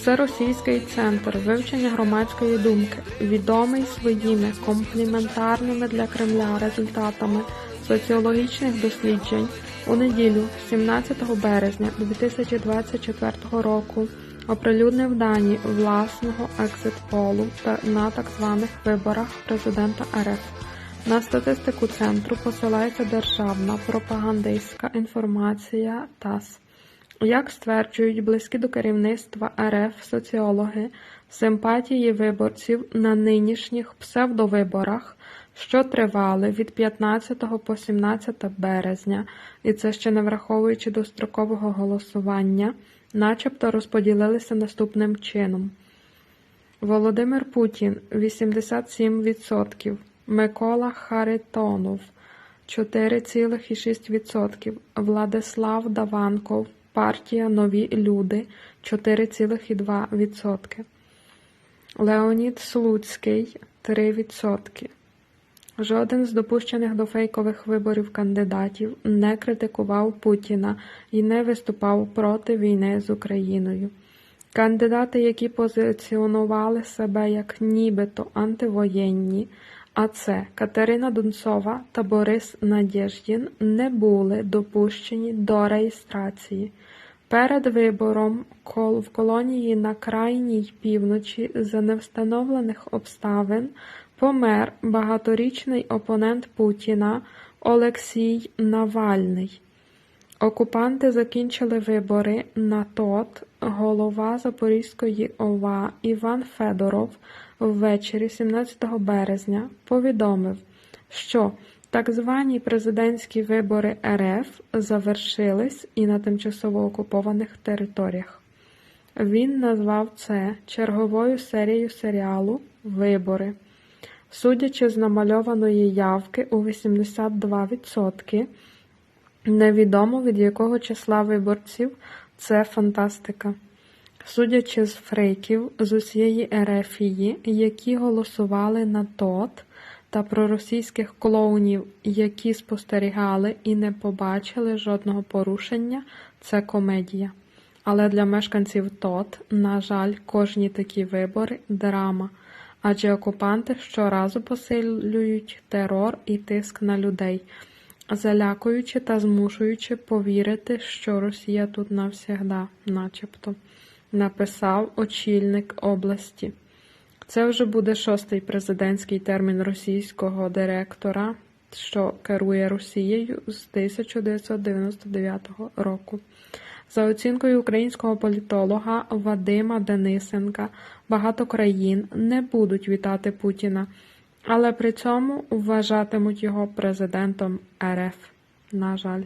Всеросійський центр вивчення громадської думки, відомий своїми компліментарними для Кремля результатами соціологічних досліджень, у неділю, 17 березня 2024 року, оприлюднив дані власного екзит-полу та на так званих виборах президента РФ. На статистику центру посилається державна пропагандистська інформація ТАСС. Як стверджують близькі до керівництва РФ соціологи, симпатії виборців на нинішніх псевдовиборах, що тривали від 15 по 17 березня, і це ще не враховуючи дострокового голосування, начебто розподілилися наступним чином. Володимир Путін 87%, Микола Харитонов 4,6%, Владислав Даванков, партія Нові люди 4,2%, Леонід Слуцький 3%. Жоден з допущених до фейкових виборів кандидатів не критикував Путіна і не виступав проти війни з Україною. Кандидати, які позиціонували себе як нібито антивоєнні, а це Катерина Дунцова та Борис Надєждін, не були допущені до реєстрації. Перед вибором в колонії на крайній півночі за невстановлених обставин помер багаторічний опонент Путіна Олексій Навальний. Окупанти закінчили вибори на ТОТ. Голова Запорізької ОВА Іван Федоров ввечері 17 березня повідомив, що так звані президентські вибори РФ завершились і на тимчасово окупованих територіях. Він назвав це черговою серією серіалу Вибори. Судячи з намальованої явки у 82%, невідомо від якого числа виборців це фантастика. Судячи з фрейків з усієї Ерефії, які голосували на ТОТ, та проросійських клоунів, які спостерігали і не побачили жодного порушення, це комедія. Але для мешканців ТОТ, на жаль, кожні такі вибори драма, адже окупанти щоразу посилюють терор і тиск на людей, залякуючи та змушуючи повірити, що Росія тут навсігда, начебто, написав очільник області. Це вже буде шостий президентський термін російського директора, що керує Росією з 1999 року. За оцінкою українського політолога Вадима Денисенка, багато країн не будуть вітати Путіна, але при цьому вважатимуть його президентом РФ. На жаль.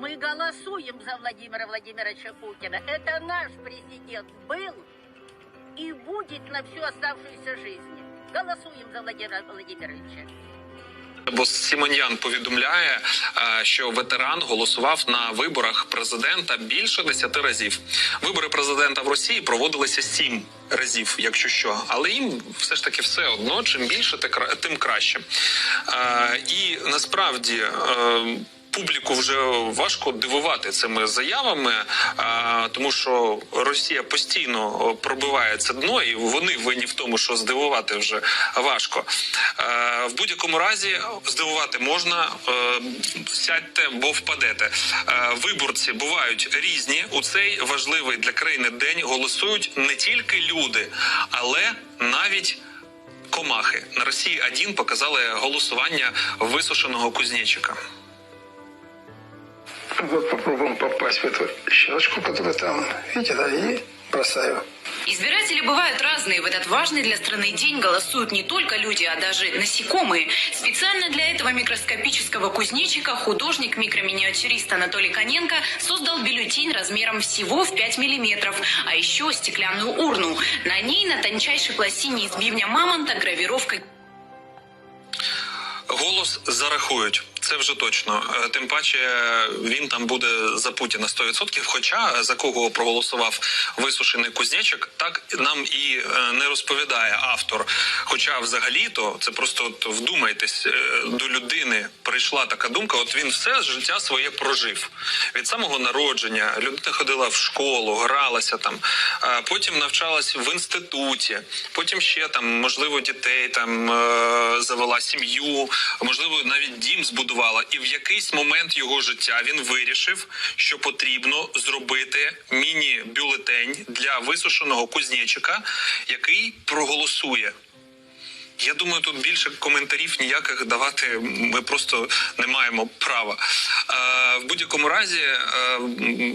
Мы голосуем за Владимира Владимировича Путина. Это наш президент был и будет на всю оставшуюся жизнь. Голосуем за Владимира Владимировича. Бо Сімоньян повідомляє, е, що ветеран голосував на виборах президента більше десяти разів. Вибори президента в Росії проводилися сім разів, якщо що, але їм все ж таки все одно. Чим більше, тим краще. Е, І насправді. Публіку вже важко дивувати цими заявами, тому що Росія постійно пробиває це дно, і вони винні в тому, що здивувати вже важко. В будь-якому разі здивувати можна. Сядьте, бо впадете. Виборці бувають різні. У цей важливий для країни день голосують не тільки люди, але навіть. Комахи на Росії 1 показали голосування висушеного кузнечика. Вот попробуем попасть в эту щелочку, которая там, видите, да, и бросаю. Избиратели бывают разные. В этот важный для страны день голосуют не только люди, а даже насекомые. Специально для этого микроскопического кузнечика художник-микроминиатюрист Анатолий Коненко создал бюллетень размером всего в 5 миллиметров, а еще стеклянную урну. На ней на тончайшей пластине из бивня мамонта гравировка Голос зарахують. Це вже точно. Е, Тим паче він там буде за Путіна 100%, Хоча за кого проголосував висушений кузнечик, так нам і е, не розповідає автор. Хоча, взагалі-то, це просто от вдумайтесь, е, до людини прийшла така думка. От він все життя своє прожив від самого народження. Людина ходила в школу, гралася там, е, потім навчалась в інституті, потім ще там, можливо, дітей там е, завела сім'ю, можливо, навіть дім збудувала. І в якийсь момент його життя він вирішив, що потрібно зробити міні-бюлетень для висушеного кузнечика, який проголосує. Я думаю, тут більше коментарів ніяких давати ми просто не маємо права. Е, в будь-якому разі, е,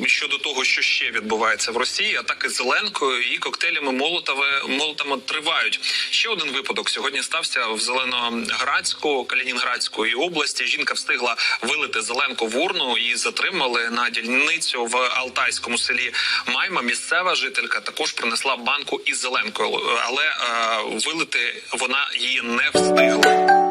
щодо того, що ще відбувається в Росії, атаки Зеленкою і коктейлями Молотова Молотова тривають. Ще один випадок сьогодні стався в Зеленоградську, Калінінградської області. Жінка встигла вилити Зеленку в урну і затримали на дільницю в Алтайському селі Майма. Місцева жителька також принесла банку із Зеленкою, але е, вилити вона її не встигла.